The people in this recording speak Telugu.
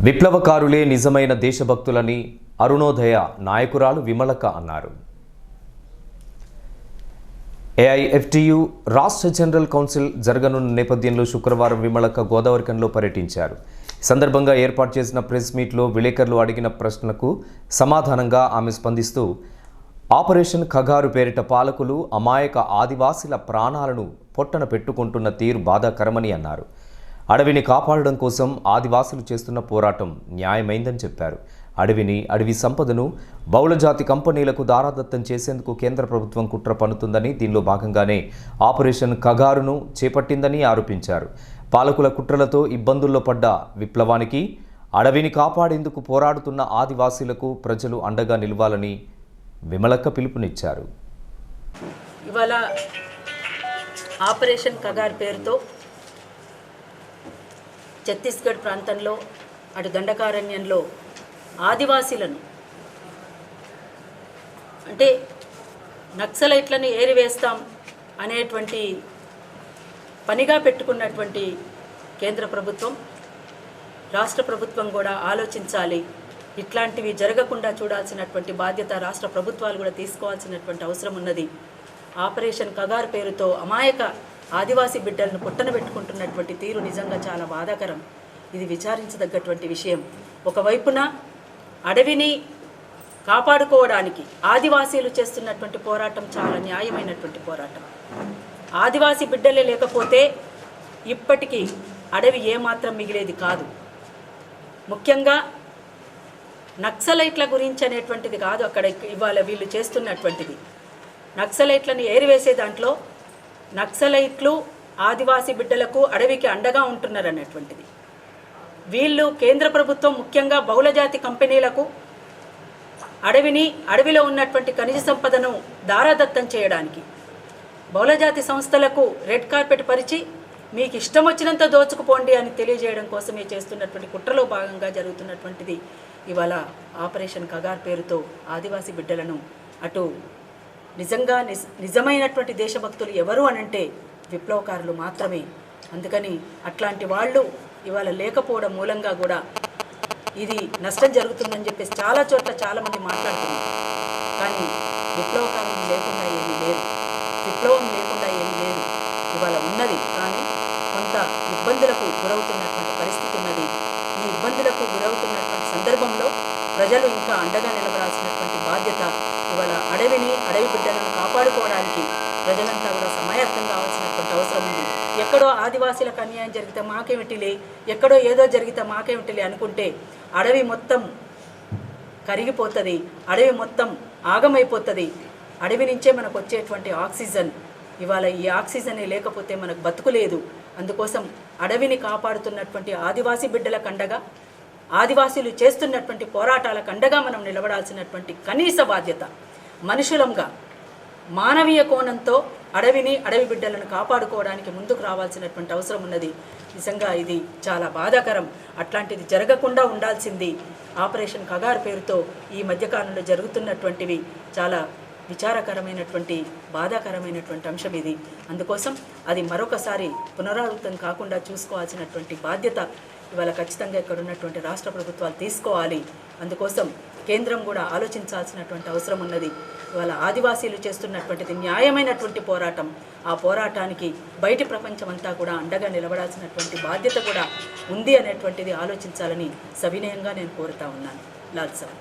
విప్లవకారులే నిజమైన దేశభక్తులని అరుణోదయ నాయకురాలు విమలక అన్నారు. ఏఐఎఫ్టియు రాష్ట్ర జనరల్ కౌన్సిల్ జరగనున్న నేపథ్యంలో శుక్రవారం విమలక గోదావరికంలో పర్యటించారు. సందర్భంగా ఏర్పాటు చేసిన ప్రెస్ మీట్లో విలేకరులు అడిగిన ప్రశ్నకు సమాధానంగా ఆమె స్పందిస్తూ ఆపరేషన్ ఖగారు పేరిట పాలకులు అమాయక ఆదివాసీల ప్రాణాలను పొట్టన పెట్టుకుంటున్న తీరు బాధాకరమని అన్నారు. అడవిని కాపాడడం కోసం ఆదివాసులు చేస్తున్న పోరాటం న్యాయమైందని చెప్పారు. అడవిని అడవి సంపదను బహుళజాతి కంపెనీలకు దారాదత్తం చేసేందుకు కేంద్ర ప్రభుత్వం కుట్ర పన్నుతుందని దీనిలో భాగంగానే ఆపరేషన్ కగారును చేపట్టిందని ఆరోపించారు. పాలకుల కుట్రలతో ఇబ్బందుల్లో పడ్డ విప్లవానికి అడవిని కాపాడేందుకు పోరాడుతున్న ఆదివాసీలకు ప్రజలు అండగా నిలవాలని విమలక్క పిలుపునిచ్చారు. ఇవాళ ఆపరేషన్ కగార్ పేరుతో ఛత్తీస్గఢ్ ప్రాంతంలో అటు దండకారణ్యంలో ఆదివాసీలను అంటే నక్సలైట్లను ఏరివేస్తాం అనేటువంటి పనిగా పెట్టుకున్నటువంటి కేంద్ర ప్రభుత్వం రాష్ట్ర ప్రభుత్వం కూడా ఆలోచించాలి. ఇట్లాంటివి జరగకుండా చూడాల్సినటువంటి బాధ్యత రాష్ట్ర ప్రభుత్వాలు కూడా తీసుకోవాల్సినటువంటి అవసరం ఉన్నది. ఆపరేషన్ కగార్ పేరుతో అమాయక ఆదివాసీ బిడ్డలను పుట్టన పెట్టుకుంటున్నటువంటి తీరు నిజంగా చాలా బాధాకరం. ఇది విచారించదగ్గటువంటి విషయం. ఒకవైపున అడవిని కాపాడుకోవడానికి ఆదివాసీలు చేస్తున్నటువంటి పోరాటం చాలా న్యాయమైనటువంటి పోరాటం. ఆదివాసీ బిడ్డలే లేకపోతే ఇప్పటికీ అడవి ఏమాత్రం మిగిలేది కాదు. ముఖ్యంగా నక్సలైట్ల గురించి అనేటువంటిది కాదు అక్కడ ఇవాళ వీళ్ళు చేస్తున్నటువంటిది. నక్సలైట్లను ఏరివేసే దాంట్లో నక్సలైట్లు ఆదివాసీ బిడ్డలకు అడవికి అండగా ఉంటున్నారు అన్నటువంటిది వీళ్ళు కేంద్ర ప్రభుత్వం ముఖ్యంగా బహుళజాతి కంపెనీలకు అడవిని అడవిలో ఉన్నటువంటి ఖనిజ సంపదను దారాదత్తం చేయడానికి బహుళజాతి సంస్థలకు రెడ్ కార్పెట్ పరిచి మీకు ఇష్టం వచ్చినంత దోచుకుపోండి అని తెలియజేయడం కోసమే చేస్తున్నటువంటి కుట్రలో భాగంగా జరుగుతున్నటువంటిది ఇవాళ ఆపరేషన్ కగార్ పేరుతో ఆదివాసీ బిడ్డలను అటు నిజంగా నిజమైనటువంటి దేశభక్తులు ఎవరు అనంటే విప్లవకారులు మాత్రమే. అందుకని అట్లాంటి వాళ్ళు ఇవాళ లేకపోవడం మూలంగా కూడా ఇది నష్టం జరుగుతుందని చెప్పేసి చాలా చోట్ల చాలామంది మాట్లాడుతున్నారు. కానీ విప్లవకారం లేకుండా ఏమీ లేదు. విప్లవం లేకుండా ఏమీ లేదు. ఇవాళ ఉన్నది. కానీ కొంత ఇబ్బందులకు గురవుతున్నటువంటి పరిస్థితి ఉన్నది. ఈ ఇబ్బందులకు గురవుతున్నటువంటి సందర్భంలో ప్రజలు ఇంకా అండగా నిలబడాల్సినటువంటి బాధ్యత ఇవాళ అడవిని అడవి బిడ్డలను కాపాడుకోవడానికి ప్రజలంతా కూడా సమాయత్తం కావాల్సినటువంటి అవసరం ఉంది ఎక్కడో ఆదివాసీలకు అన్యాయం జరిగితే మాకేమిటిలే ఎక్కడో ఏదో జరిగితే మాకేమిటిలే అనుకుంటే అడవి మొత్తం కరిగిపోతుంది అడవి మొత్తం ఆగమైపోతుంది. అడవి నుంచే మనకు వచ్చేటువంటి ఆక్సిజన్. ఇవాళ ఈ ఆక్సిజన్ లేకపోతే మనకు బతుకులేదు అందుకోసం అడవిని కాపాడుతున్నటువంటి ఆదివాసీ బిడ్డల కండగా ఆదివాసీలు చేస్తున్నటువంటి పోరాటాల కండగా మనం నిలబడాల్సినటువంటి కనీస బాధ్యత. మనుషులంగా మానవీయ కోణంతో అడవిని అడవి బిడ్డలను కాపాడుకోవడానికి ముందుకు రావాల్సినటువంటి అవసరం ఉన్నది. నిజంగా ఇది చాలా బాధాకరం. అట్లాంటిది జరగకుండా ఉండాల్సింది. ఆపరేషన్ కగార్ పేరుతో ఈ మధ్యకాలంలో జరుగుతున్నటువంటివి చాలా విచారకరమైనటువంటి బాధాకరమైనటువంటి అంశం ఇది. అందుకోసం అది మరొకసారి పునరావృతం కాకుండా చూసుకోవాల్సినటువంటి బాధ్యత ఇవాళ ఖచ్చితంగా ఇక్కడ ఉన్నటువంటి రాష్ట్ర ప్రభుత్వాలు తీసుకోవాలి. అందుకోసం కేంద్రం కూడా ఆలోచించాల్సినటువంటి అవసరం ఉన్నది. ఇవాళ ఆదివాసీలు చేస్తున్నటువంటిది న్యాయమైనటువంటి పోరాటం. ఆ పోరాటానికి బయటి ప్రపంచం అంతా కూడా అండగా నిలబడాల్సినటువంటి బాధ్యత కూడా ఉంది అనేటువంటిది ఆలోచించాలని సవినయంగా నేను కోరుతా ఉన్నాను. లాల్ సార్